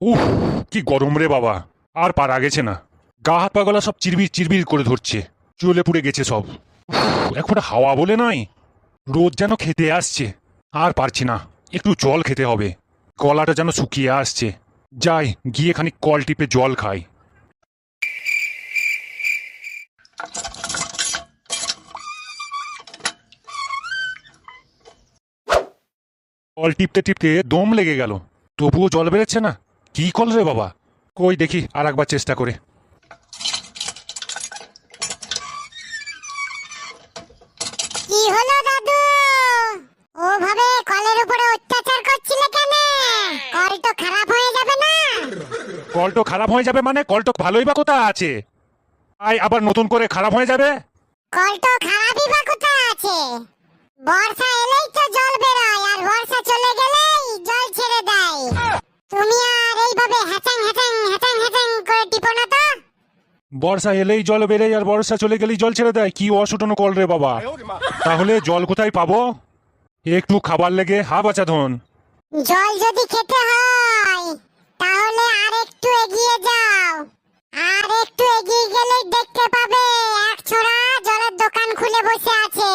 উফ, কি গরম রে বাবা। আর পারা গেছে না। গা হাত পাগলা সব চিরবির চিরবির করে ধরছে। চুলে পুড়ে গেছে সব। এখন হাওয়া বলে নাই রোদ যেন খেতে আসছে। আর পারছি না। একটু জল খেতে হবে। গলাটা যেন শুকিয়ে আসছে। যাই, গিয়ে খানিক কল টিপে জল খাই। কল টিপতে টিপতে দম লেগে গেল। তবুও জল বেরোচ্ছে না। কি কল রে বাবা? কই দেখি আর একবার চেষ্টা করে। কি হলো দাদু? ওভাবে কলের উপরে অত্যাচার করছিলে কেন? কল তো খারাপ হয়ে যাবে না। কলটো খারাপ হয়ে যাবে মানে কলটো ভালোই বা কোথা আছে? আই আবার নতুন করে খারাপ হয়ে যাবে? কল তো খারাপই বা কোথায় আছে? বর্ষা এলেই তো জল বেরোয় আর বর্ষা চলে বর্ষা এলেই জল বেড়ে আর বর্ষা চলে গেলেই জল ছেড়ে দেয়। কি অসুটনো কল রে বাবা। তাহলে জল কোথায় পাবো? একটু খাবার লেগে হা বাঁচা ধন। জল যদি খেতে হয় তাহলে আর একটু এগিয়ে যাও। আর একটু এগিয়ে গেলেই দেখতে পাবে এক ছোড়া জলের দোকান খুলে বসে আছে।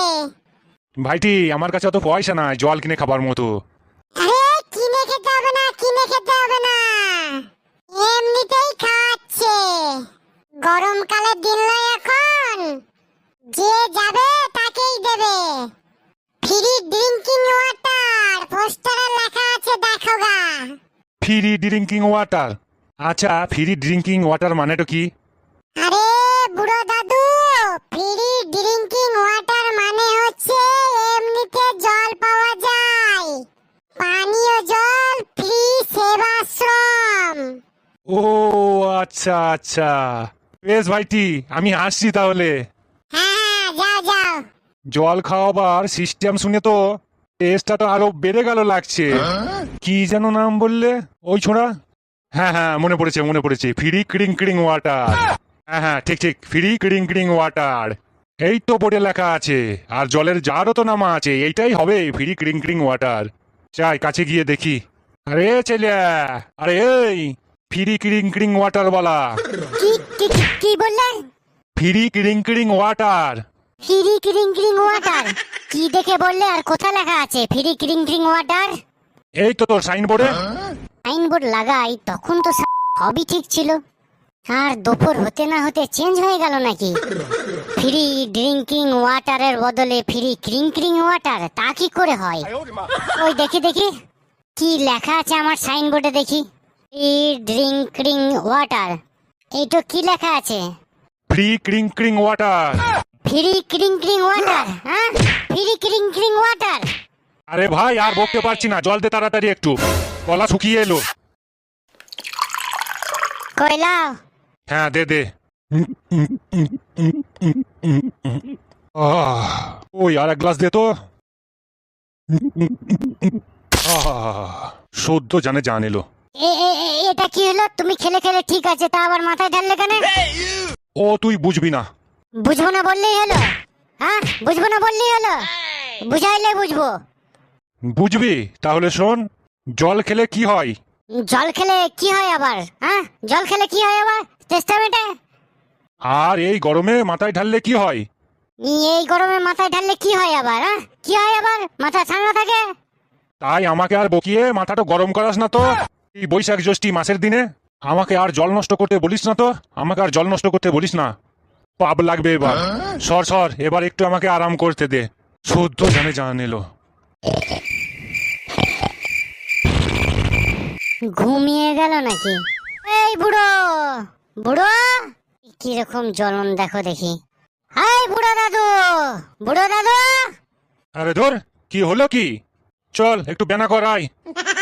ভাইটি আমার কাছে অত পয়সা নাই জল কিনে খাবার মতো আরে কিনে খেতে হবে না কিনে খেতে হবে না এমনিতেই খাচ্ছে গরমকালের দিন নয় এখন। যে যাবে তাকেই দেবে। ফ্রি ড্রিঙ্কিং ওয়াটার পোস্টারে লেখা আছে দেখো গা। ফ্রি ড্রিঙ্কিং ওয়াটার আচ্ছা ফ্রি ড্রিঙ্কিং ওয়াটার মানেটা কি? আরে বুড়ো দাদু ফ্রি ড্রিঙ্কিং ওয়াটার মানে হচ্ছে এমনিতে জল পাওয়া যায়। পানীয় জল ফ্রি সেবাশ্রম। ও আচ্ছা আচ্ছা। বেশ ভাইটি আমি আসছি তাহলে। হ্যাঁ যাও যাও। জল খাওয়াবার সিস্টেম শুনে তো টেস্টটা তো আরও বেড়ে গেল লাগছে। কি যেন নাম বললে? ওই ছোড়া? হ্যাঁ হ্যাঁ মনে পড়েছে মনে পড়েছে। ফ্রি ক্রিং ক্রিং ওয়াটার হ্যাঁ হ্যাঁ ঠিক ঠিক ফ্রি ক্রিং ক্রিং ওয়াটার এই তো বোর্ডে লেখা আছে আর জলের জারও তো নামা আছে এইটাই হবে ফ্রি ক্রিং ক্রিং ওয়াটার চাই কাছে গিয়ে দেখি। আরে ছেলে আরে এই ফ্রি ক্রিং ক্রিং ওয়াটার বলা। কি কি কি- কি বললে ফ্রি ক্রিং ক্রিং ওয়াটার। ফ্রি ক্রিং ক্রিং ওয়াটার? কি দেখে বললে আর কোথায় লেখা আছে ফ্রি ক্রিং ক্রিং ওয়াটার? এই তো তোর সাইনবোর্ডে। সাইনবোর্ড লাগাই তখন তো সা- সবই ঠিক ছিল। আর দুপুর হতে না হতে চেঞ্জ হয়ে গেল নাকি? ফ্রি ড্রিঙ্কিং ওয়াটারের বদলে ফ্রি ক্রিং ক্রিং ওয়াটার তা কি করে হয়? ওই দেখি দেখি। কি লেখা আছে আমার সাইনবোর্ডে দেখি। ফ্রি ড্রিঙ্কিং ওয়াটার এইটা কি লেখা আছে? ফ্রি ক্রিং ক্রিং ওয়াটার ফ্রি ক্রিং ওয়াটার হ্যাঁ ফ্রি ক্রিং ওয়াটার আরে ভাই আর বকতে পারছি না। জল দে তাড়াতাড়ি একটু। গলা শুকিয়ে এলো। কইলাও হ্যাঁ দে দে। আহ, ওই আর এক গ্লাস দে তো। আহ, সদ্য জানে জান এলো। এটা কি হলো? তুমি খেলে খেলে ঠিক আছে তা আবার মাথায় ঢাললে কেন? ও তুই বুঝবি না। বুঝব না বললেই হলো। হ্যাঁ? বুঝব না বললেই হলো? বুঝাইলে বুঝব। বুঝবি? তাহলে শোন জল খেলে কি হয়? জল খেলে কি হয় আবার? হ্যাঁ? জল খেলে কি হয় আবার? চেষ্টা টেস্টামেন্টে আর এই গরমে মাথায় ঢাললে কি হয়? এই গরমে মাথায় ঢাললে কি হয় আবার হ্যাঁ? কি হয় আবার? মাথা ঠান্ডা থাকে। তাই আমাকে আর বকিয়ে মাথাটা গরম করাস না তো। এই বৈশাখ জ্যৈষ্ঠী মাসের দিনে আমাকে আর জল নষ্ট করতে বলিস না তো? আমাকে আর জল নষ্ট করতে বলিস না। পাপ লাগবে এবার। সর সর এবার একটু আমাকে আরাম করতে দে। শুদ্ধ জানে জান এলো। ঘুমিয়ে গেল নাকি? এই বুড়ো বুড়ো কীরকম জ্বলন দেখো দেখি। এই বুড়ো দাদু বুড়ো দাদু। আরে ধর কি হলো কি? চল একটু বেনা কর আয়।